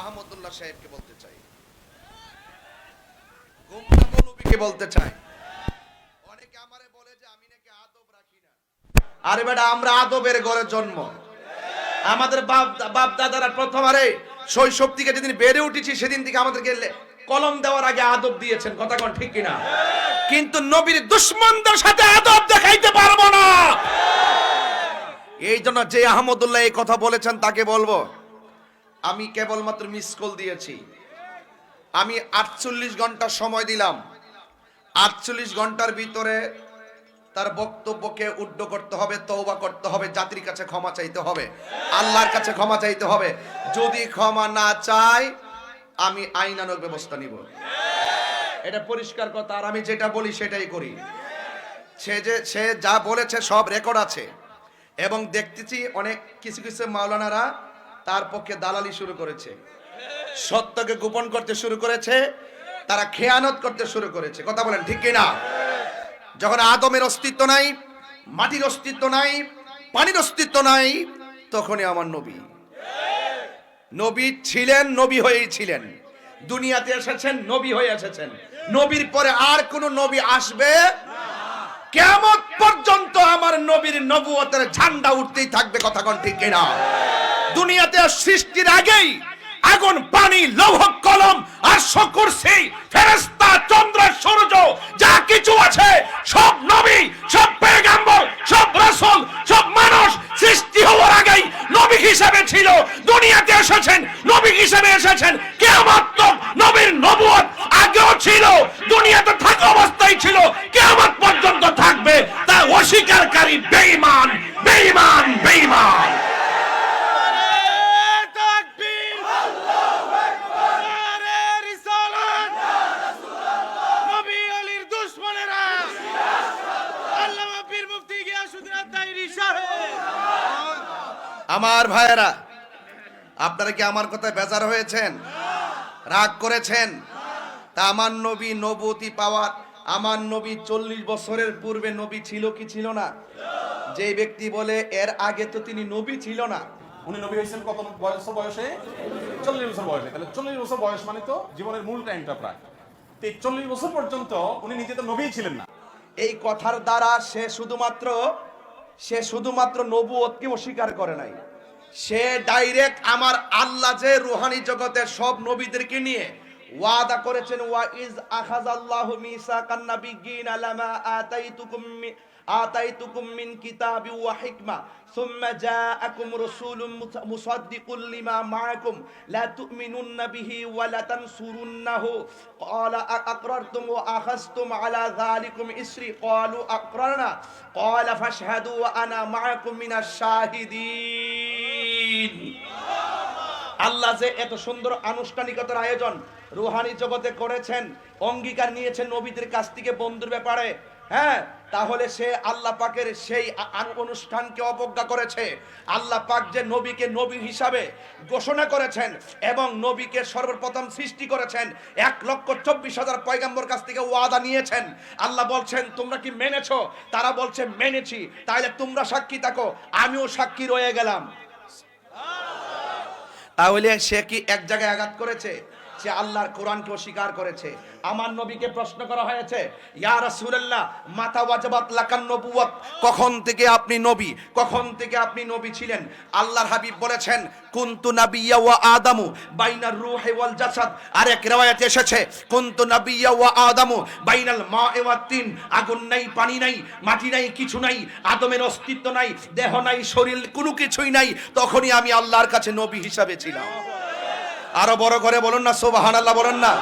আহমদুল্লাহ সাহেবকে বলতে চাই। গুমনাম নবীকে বলতে চাই। অনেকে আমারে বলে যে আমি নাকি আদব রাখি না। আরে আমরা আদবের ঘরে জন্ম। আমাদের বাপ বাপ দাদারা শৈশব থেকে যেদিন বেড়ে উঠেছি, সেদিন থেকে আমাদেরকে কলম দেওয়ার আগে আদব দিয়েছেন। কথা কোন ঠিক কিনা? কিন্তু নবীর দুশ্মনদের সাথে আদব দেখাইতে পারব না। এই জন্য যে আহমদুল্লাহ এই কথা বলেছেন, তাকে বলব আমি কেবলমাত্র মিস কল দিয়েছি। আমি আটচল্লিশ ঘণ্টা সময় দিলাম। আটচল্লিশ ঘণ্টার ভিতরে তার বক্তব্যকে উড্ড করতে হবে, তওবা করতে হবে, জাতির কাছে ক্ষমা চাইতে হবে, আল্লাহর কাছে ক্ষমা চাইতে হবে। যদি ক্ষমা না চাই আমি আইনানক ব্যবস্থা নিব। এটা পরিষ্কার কথা, আর আমি যেটা বলি সেটাই করি। সে যে, সে যা বলেছে সব রেকর্ড আছে। এবং দেখতেছি অনেক কিছু কিছু মাওলানারা তার পক্ষে দালালি শুরু করেছে। সত্যকে গোপন করতে শুরু করেছে, তারা খেয়ানত করতে শুরু করেছে। কথা বলেন, ঠিক কিনা? যখন আদমের অস্তিত্ব নাই, মাটির অস্তিত্ব নাই, পানির অস্তিত্ব নাই, তখনই আমার নবী। নবী ছিলেন, নবী হয়েই ছিলেন। দুনিয়াতে এসেছেন, নবী হয়ে এসেছেন। নবীর পরে আর কোন নবী আসবে কেমন পর্যন্ত আমার নবীর নবুয়তের ঝান্ডা উঠতেই থাকবে, কথা কোন ঠিক কিনা? দুনিয়াতে সৃষ্টির আগেই আগুন, পানি, লৌহ, কলম আর শকুরসি, ফেরেশতা, চন্দ্র, সূর্য, যা কিছু আছে, সব নবী, সব পেগাম্বর, সব রাসূল, সব মানুষ সৃষ্টি হওয়ার আগেই নবী হিসেবে ছিল। দুনিয়াতে এসেছেন, নবী হিসেবে এসেছেন। কিয়ামত তক নবীর নবুয়ত আগেও ছিল, দুনিয়াতে থাকা অবস্থায় ছিল, কিয়ামত পর্যন্ত থাকবে। তা অস্বীকারী, বেঈমান বেঈমান বেঈমান। আমার ভাইয়েরা আপনারা কি আমার কথায় বেজার হয়েছেন? রাগ করেছেন? তা আমার নবী নবতী পাওয়ার আমার নবী চল্লিশ বছরের পূর্বে নবী ছিল কি ছিল না? যে ব্যক্তি বলে এর আগে তো তিনি নবী ছিল না। উনি নবী হয়েছেন কত বয়স বয়সে? চল্লিশ বছর বয়সে। তাহলে চল্লিশ বছর বয়স মানে তো জীবনের মূল টাইমটা প্রায়। তো চল্লিশ বছর পর্যন্ত উনি নিজে তো নবীই ছিলেন না। এই কথার দ্বারা সে শুধুমাত্র সে শুধুমাত্র নবুয়তকে অস্বীকার করে নাই। সে ডাইরেক্ট আমার আল্লাহ যে রুহানি জগতের সব নবীদেরকে নিয়ে ওয়াদা করেছেন, ওয়া ইজ আখাযাল্লাহু মিসাকান নাবিয়্যিন লামা আতাইতুকুম আতাইতুকুম মিন কিতাবি ওয়া হিকমা, সুম্মা জাআকুম রাসূলুম মুসাদ্দিকুল লিমা মাআকুম, লা তু'মিনুন্না বিহি ওয়া লা তানসুরুন্নাহু। ক্বালা আকরারতুম ওয়া আখাযতুম আলা যালিকুম ইসরি। ক্বালু, আকরারনা। ক্বালা, ফাশহাদু ওয়া আনা মাআকুম মিনাশ শাহিদিন। আল্লাহ যে এত সুন্দর আনুষ্ঠানিকতার আয়োজন রুহানি জগতে করেছেন, অঙ্গীকার নিয়েছেন নবীদের কাছ থেকে বন্ধুর ব্যাপারে হ্যাঁ? তাহলে সে আল্লাহ পাকের সেই অনুষ্ঠানকে অবজ্ঞা করেছে। আল্লাহ পাক যে নবীকে নবী হিসাবে ঘোষণা করেছেন এবং নবীকে সর্বপ্রথম সৃষ্টি করেছেন, এক লক্ষ চব্বিশ হাজার পয়গাম্বর কাছ থেকে ওয়াদা নিয়েছেন। আল্লাহ বলছেন, তোমরা কি মেনেছো? তারা বলছে, মেনেছি। তাহলে তোমরা সাক্ষী থাকো, আমিও সাক্ষী রয়ে গেলাম। তাহলে সে কি এক জায়গায় আঘাত করেছে? সে আল্লাহর কোরআনকে অস্বীকার করেছে। আমার নবীকে প্রশ্ন করা হয়েছে, ইয়া রাসূলুল্লাহ, মাতা ওয়াজাবাত লাকান নবুওয়াত? কখন থেকে আপনি নবী? কখন থেকে আপনি নবী ছিলেন? আল্লাহর হাবিব বলেছেন, কুনতু নাবিয়্যা ওয়া আদামু বাইনার রূহি ওয়াল জাসাদ। আর এক riwayate এসেছে, কুনতু নাবিয়্যা ওয়া আদামু বাইনাল মা'i ওয়াত তিন। আগুন নাই, পানি নাই, মাটি নাই, কিছু নাই, আদমের অস্তিত্ব নাই, দেহ নাই, শরীর কোনো কিছুই নাই। তখনই আমি আল্লাহর কাছে নবী হিসাবে ছিলাম। আরও বড় করে বলুন না সুবহানাল্লাহ বলুন না।